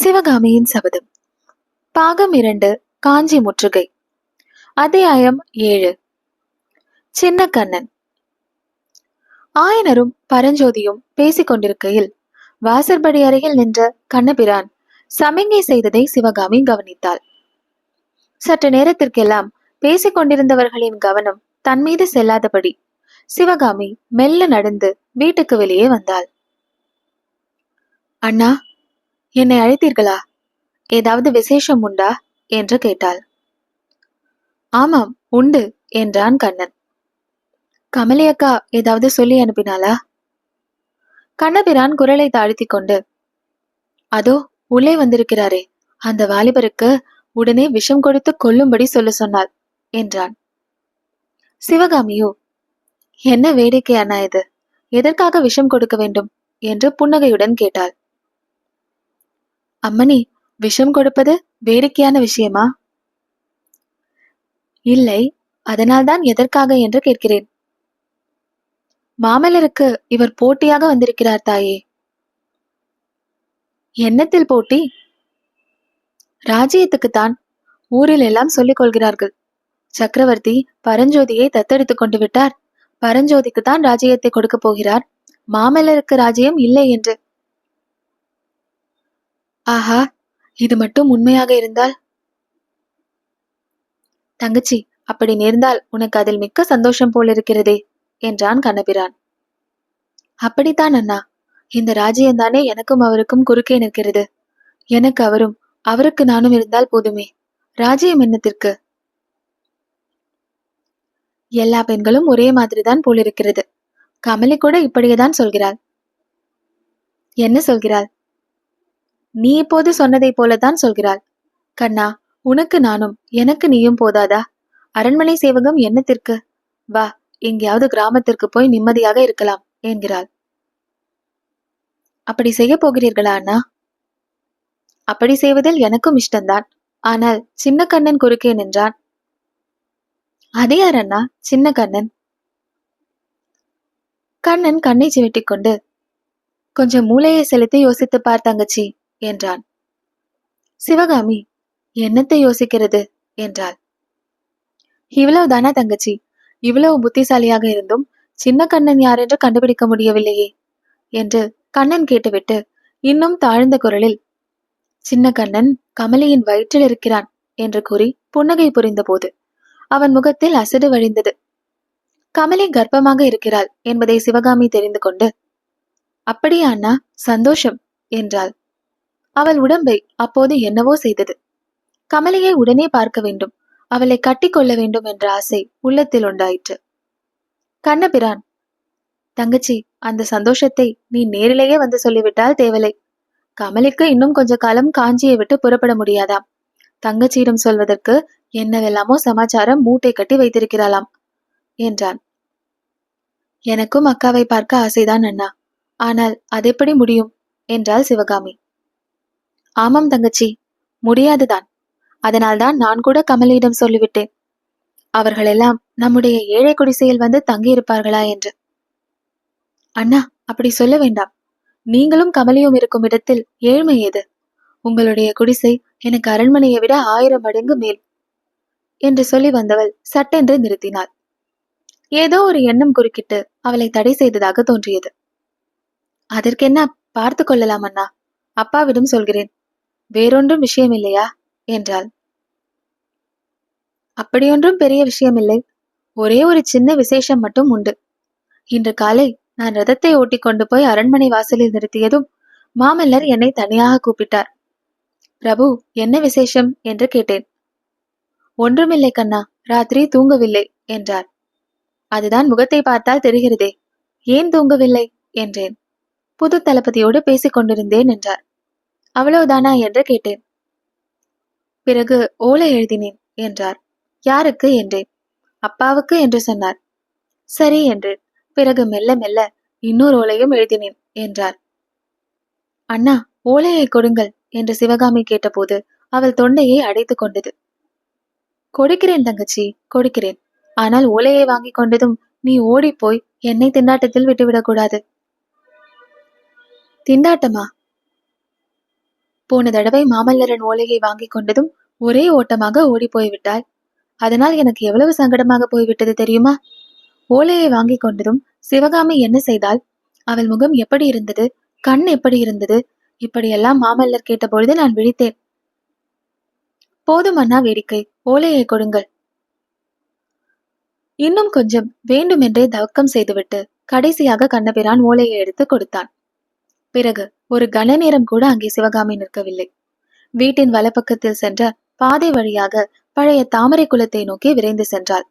சிவகாமியின் சபதம். பாகம் இரண்டு காஞ்சி முற்றுகை. அத்தியாயம் ஏழு. சின்ன கண்ணன். ஆயனரும் பரஞ்சோதியும் பேசிக் கொண்டிருக்கையில் வாசற்படி அருகில் நின்ற கண்ணபிரான் சமிங்கை செய்ததை சிவகாமி கவனித்தாள். சற்று நேரத்திற்கெல்லாம் பேசிக் கொண்டிருந்தவர்களின் கவனம் தன் மீது செல்லாதபடி சிவகாமி மெல்ல நடந்து வீட்டுக்கு வெளியே வந்தாள். அண்ணா என்னை அழைத்தீர்களா? ஏதாவது விசேஷம் உண்டா? என்று கேட்டாள். ஆமாம் உண்டு என்றான் கண்ணன். கமலி அக்கா ஏதாவது சொல்லி அனுப்பினாளா? கண்ணபிரான் குரலை தாழ்த்தி கொண்டு அதோ உள்ளே வந்திருக்கிறாரே அந்த வாலிபருக்கு உடனே விஷம் கொடுத்து கொல்லும்படி சொல்ல சொன்னாள் என்றான். சிவகாமியோ என்ன வேடிக்கை அண்ணா இது? எதற்காக விஷம் கொடுக்க வேண்டும்? என்று புன்னகையுடன் கேட்டாள். அம்மணி விஷம் கொடுப்பது வேடிக்கையான விஷயமா? இல்லை அதனால்தான் எதற்காக என்று கேட்கிறேன். மாமல்லருக்கு இவர் போட்டியாக வந்திருக்கிறார் தாயே. என்னத்தில் போட்டி? ராஜ்யத்துக்குத்தான் ஊரில் எல்லாம் சொல்லிக் கொள்கிறார்கள். சக்கரவர்த்தி பரஞ்சோதியை தத்தெடுத்துக் கொண்டு விட்டார். பரஞ்சோதிக்கு தான் ராஜ்யத்தை கொடுக்க போகிறார். மாமல்லருக்கு ராஜ்யம் இல்லை என்று ஆஹா இது மட்டும் உண்மையாக இருந்தால்? தங்கச்சி அப்படி நேர்ந்தால் உனக்கு அதில் மிக்க சந்தோஷம் போலிருக்கிறதே என்றான் கண்ணபிரான். அப்படித்தான் அண்ணா. இந்த ராஜ்யந்தானே எனக்கும் அவருக்கும் குறுக்கே நிற்கிறது. எனக்கு அவரும் அவருக்கு நானும் இருந்தால் போதுமே. ராஜ்யம் என்னத்திற்கு? எல்லா பெண்களும் ஒரே மாதிரிதான் போலிருக்கிறது. கமலி கூட இப்படியேதான் சொல்கிறாள். என்ன சொல்கிறாள்? நீ இப்போது சொன்னதைப் போலத்தான் சொல்கிறாள். கண்ணா உனக்கு நானும் எனக்கு நீயும் போதாதா? அரண்மனை சேவகம் என்னத்திற்கு? வா எங்கேயாவது கிராமத்திற்கு போய் நிம்மதியாக இருக்கலாம் என்கிறாள். அப்படி செய்ய போகிறீர்களா அண்ணா? அப்படி செய்வதில் எனக்கும் இஷ்டம்தான் ஆனால் சின்ன கண்ணன் குறுக்கே நின்றான். அதே யார் அண்ணா? சின்ன கண்ணன். கண்ணன் கண்ணை சிமிட்டிக் கொண்டு கொஞ்சம் மூளையை செலுத்தி யோசித்து பார் தங்கச்சி. என்றான். சிவகாமி என்னத்தை யோசிக்கிறது? என்றாள். இவ்வளவுதானா தங்கச்சி? இவ்வளவு புத்திசாலியாக இருந்தும் சின்ன கண்ணன் யார் என்று கண்டுபிடிக்க முடியவில்லையே? என்று கண்ணன் கேட்டுவிட்டு இன்னும் தாழ்ந்த குரலில் சின்ன கண்ணன் கமலியின் வயிற்றில் இருக்கிறான் என்று கூறி புன்னகை புரிந்தபோது அவன் முகத்தில் அசடு வழிந்தது. கமலி கர்ப்பமாக இருக்கிறாள் என்பதை சிவகாமி தெரிந்து கொண்டு அப்படியா அண்ணா சந்தோஷம் என்றாள். அவள் உடம்பை அப்போது என்னவோ செய்தது. கமலியை உடனே பார்க்க வேண்டும். அவளை கட்டிக்கொள்ள வேண்டும் என்ற ஆசை உள்ளத்தில் உண்டாயிற்று. கண்ணபிரான் தங்கச்சி அந்த சந்தோஷத்தை நீ நேரிலேயே வந்து சொல்லிவிட்டால் தேவலை. கமலிக்கு இன்னும் கொஞ்ச காலம் காஞ்சியை விட்டு புறப்பட முடியாதாம். தங்கச்சியிடம் சொல்வதற்கு என்னவெல்லாமோ சமாச்சாரம் மூட்டை கட்டி வைத்திருக்கிறாளாம் என்றான். எனக்கும் அக்காவை பார்க்க ஆசைதான் அண்ணா. ஆனால் அதெப்படி முடியும்? என்றாள் சிவகாமி. ஆமாம் தங்கச்சி முடியாதுதான். அதனால்தான் நான் கூட கமலியிடம் சொல்லிவிட்டேன். அவர்களெல்லாம் நம்முடைய ஏழை குடிசையில் வந்து தங்கியிருப்பார்களா என்று. அண்ணா அப்படி சொல்ல வேண்டாம். நீங்களும் கமலியும் இருக்கும் இடத்தில் ஏழ்மை எது? உங்களுடைய குடிசை எனக்கு அரண்மனையை விட ஆயிரம் மடங்கு மேல் என்று சொல்லி வந்தவள் சட்டென்று நிறுத்தினாள். ஏதோ ஒரு எண்ணம் குறுக்கிட்டு அவளை தடை செய்ததாக தோன்றியது. அதற்கென்ன பார்த்து கொள்ளலாம் அண்ணா. அப்பாவிடம் சொல்கிறேன். வேறொன்றும் விஷயம் இல்லையா என்றாள். அப்படியொன்றும் பெரிய விஷயமில்லை. ஒரே ஒரு சின்ன விசேஷம் மட்டும் உண்டு. இன்று காலை நான் ரதத்தை ஓட்டி கொண்டு போய் அரண்மனை வாசலில் நிறுத்தியதும் மாமல்லர் என்னை தனியாக கூப்பிட்டார். பிரபு என்ன விசேஷம்? என்று கேட்டேன். ஒன்றுமில்லை கண்ணா ராத்திரி தூங்கவில்லை என்றார். அதுதான் முகத்தை பார்த்தால் தெரிகிறதே ஏன் தூங்கவில்லை? என்றேன். புது தளபதியோடு பேசிக் கொண்டிருந்தேன் என்றார். அவ்வளவுதானா என்று கேட்டேன். பிறகு ஓலை எழுதினேன் என்றார். யாருக்கு என்றேன்? அப்பாவுக்கு என்று சொன்னார். சரி என்றேன். பிறகு மெல்ல மெல்ல இன்னொரு ஓலையும் எழுதினேன் என்றார். அண்ணா ஓலையை கொடுங்கள் என்று சிவகாமி கேட்டபோது அவள் தொண்டையை அடைத்துக் கொண்டது. கொடுக்கிறேன் தங்கச்சி கொடுக்கிறேன். ஆனால் ஓலையை வாங்கி கொண்டதும் நீ ஓடிப்போய் என்னை திண்டாட்டத்தில் விட்டுவிடக்கூடாது திண்டாட்டமா? போன தடவை மாமல்லரன் ஓலையை வாங்கி கொண்டதும் ஒரே ஓட்டமாக ஓடி போய்விட்டாள். அதனால் எனக்கு எவ்வளவு சங்கடமாக போய்விட்டது தெரியுமா? ஓலையை வாங்கி கொண்டதும் சிவகாமி என்ன செய்தால் அவள் முகம் எப்படி இருந்தது? கண் எப்படி இருந்தது? இப்படியெல்லாம் மாமல்லர் கேட்டபொழுது நான் விழித்தேன். போதும் அண்ணா வேடிக்கை ஓலையை கொடுங்கள். இன்னும் கொஞ்சம் வேண்டுமென்றே தவக்கம் செய்துவிட்டு கடைசியாக கண்ணபிரான் ஓலையை எடுத்து கொடுத்தான். பிறகு ஒரு கன நேரம் கூட அங்கே சிவகாமி நிற்கவில்லை. வீட்டின் வலப்பக்கத்தில் சென்ற பாதை வழியாக பழைய தாமரை குளத்தை நோக்கி விரைந்து சென்றாள்.